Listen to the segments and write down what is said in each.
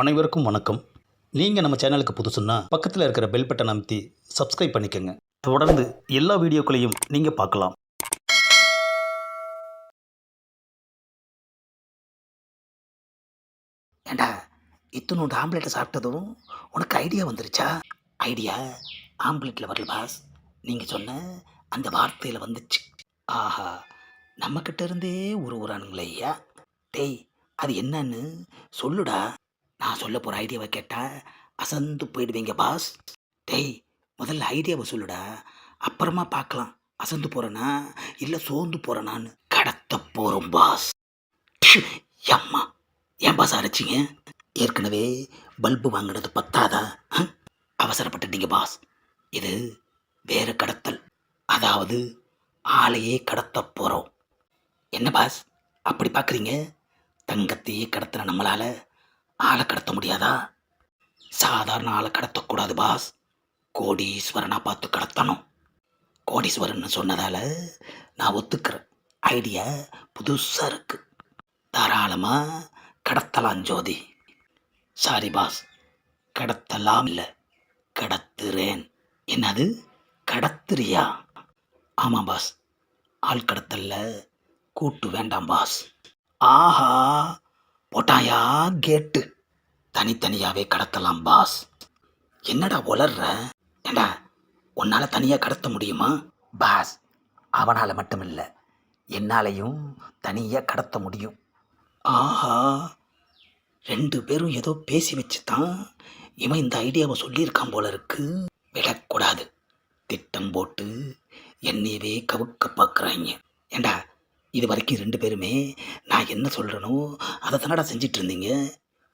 அனைவருக்கும் வணக்கம். நீங்கள் நம்ம சேனலுக்கு புதுசுன்னா பக்கத்தில் இருக்கிற பெல் பட்டன் அமைத்தி சப்ஸ்கிரைப் பண்ணிக்கோங்க. தொடர்ந்து எல்லா வீடியோக்களையும் நீங்கள் பார்க்கலாம். ஏண்டா இத்தனோண்டு ஆம்லெட்டை சாப்பிட்டதும் உனக்கு ஐடியா வந்துருச்சா? ஐடியா ஆம்லெட்டில் வரல பாஸ் நீங்கள் சொன்ன அந்த வார்த்தையில் வந்துச்சு. ஆஹா நம்மக்கிட்ட இருந்தே ஒரு ஊரானுங்களே ஐயா. டேய் அது என்னன்னு சொல்லுடா. நான் சொல்ல போகிற ஐடியாவை கேட்டால் அசந்து போயிடுவீங்க பாஸ் டேய் முதல்ல ஐடியாவை சொல்லுடா. அப்புறமா பார்க்கலாம். அசந்து போகிறேனா இல்லை சோர்ந்து போகிறேனான்னு கடத்த போகிறோம் பாஸ் அம்மா ஏன் பாஸ் அரைச்சிங்க? ஏற்கனவே பல்பு வாங்கினது பத்தாதா? அவசரப்பட்டுட்டீங்க பாஸ் இது வேற கடத்தல். அதாவது ஆளையே கடத்த போகிறோம் என்ன பாஸ் அப்படி பார்க்குறீங்க? தங்கத்தையே கடத்துகிற நம்மளால் ஆளை கடத்த முடியாதா? சாதாரண ஆளை கடத்தக்கூடாது பாஸ். கோடீஸ்வரனாக பார்த்து கடத்தணும். கோடீஸ்வரன் சொன்னதால் நான் ஒத்துக்கிறேன். ஐடியா புதுசாக இருக்குது தாராளமாக கடத்தலாம் ஜோதி. சாரி பாஸ் கடத்தலாம் இல்லை. கடத்துறேன். என்னது? கடத்துறியா? ஆமாம் பாஸ் ஆள் கடத்தல்ல. கூட்டு வேண்டாம் பாஸ் ஆஹா. போட்டாயா? கேட்டு. தனித்தனியாகவே கடத்தலாம் பாஸ். என்னடா உளர்ற? ஏண்டா உன்னால் தனியாக கடத்த முடியுமா? பாஸ் அவனால் மட்டும் இல்லை என்னாலையும் தனியாக கடத்த முடியும். ஆஹா ரெண்டு பேரும் ஏதோ பேசி வச்சு தான் இவன் இந்த ஐடியாவை சொல்லியிருக்கான் போல இருக்கு. விடக்கூடாது. திட்டம் போட்டு என்னையவே கவுக்க பார்க்குறாங்க. ஏண்டா இது வரைக்கும் ரெண்டு பேருமே நான் என்ன சொல்கிறேனோ அதை தானடா செஞ்சிட்டு இருந்தீங்க?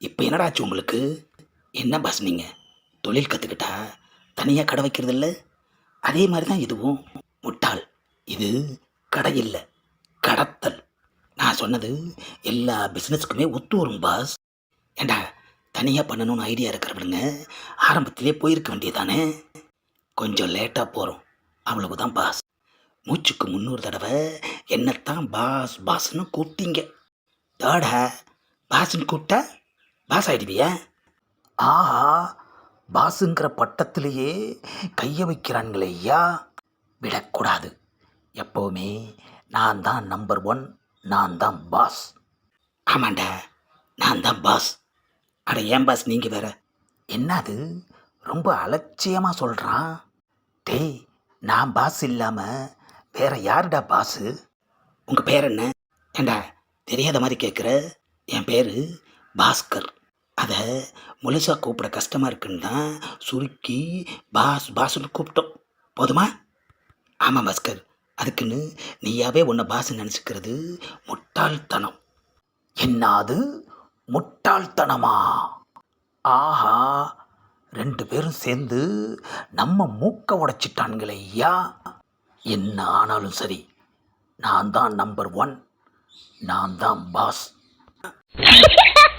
இப்போ என்னடாச்சு உங்களுக்கு? என்ன பாஸ் நீங்கள் தொழில் கற்றுக்கிட்டா தனியாக கடை வைக்கிறது இல்லை? அதே மாதிரி தான் இதுவும். முட்டாள். இது கடை இல்லை. கடத்தல். நான் சொன்னது எல்லா பிஸ்னஸுக்குமே ஒத்து வரும் பாஸ் ஏண்டா தனியாக பண்ணணும்னு ஐடியா இருக்கிறவனுங்க ஆரம்பத்திலே போயிருக்க வேண்டியதானே கொஞ்சம் லேட்டாக போகிறோம் அவ்வளவுதான் பாஸ் மூச்சுக்கு முன்னூறு தடவை என்னத்தான் பாஸ் பாஸ்னு கூப்பிட்டீங்க. தாடா பாஸ்ன்னு கூப்பிட்டா பாஸ் ஆயிடுவியா ஆஹா பாஸுங்கிற பட்டத்திலேயே கையை வைக்கிறாங்களே ஐயா. விடக்கூடாது. எப்போவுமே நான் தான் நம்பர் ஒன் நான் தான் பாஸ் ஆமாண்டா நான் தான் பாஸ் அட ஏன் பாஸ் நீங்கள் வேற? என்னது? ரொம்ப அலட்சியமாக சொல்கிறான் டேய் நான் பாஸ் இல்லாமல் வேற யாருடா பாஸு உங்கள் பேர் என்ன? ஏண்டா தெரியாத மாதிரி கேட்குற என் பேர் பாஸ்கர். அதை முழுசாக கூப்பிட கஷ்டமாக இருக்குன்னு தான் சுருக்கி பாஸ் பாஸ்னு கூப்பிட்டோம். போதுமா? ஆமாம் பாஸ்கர். அதுக்குன்னு நீயாவே உன்னை பாஸ்ன்னு நினச்சிக்கிறது முட்டாள்தனம். என்னது? முட்டாள்தனமா? ஆஹா ரெண்டு பேரும் சேர்ந்து நம்ம மூக்க உடைச்சிட்டான்களே ஐயா. என்ன ஆனாலும் சரி நான் தான் நம்பர் ஒன் நான் தான் பாஸ்.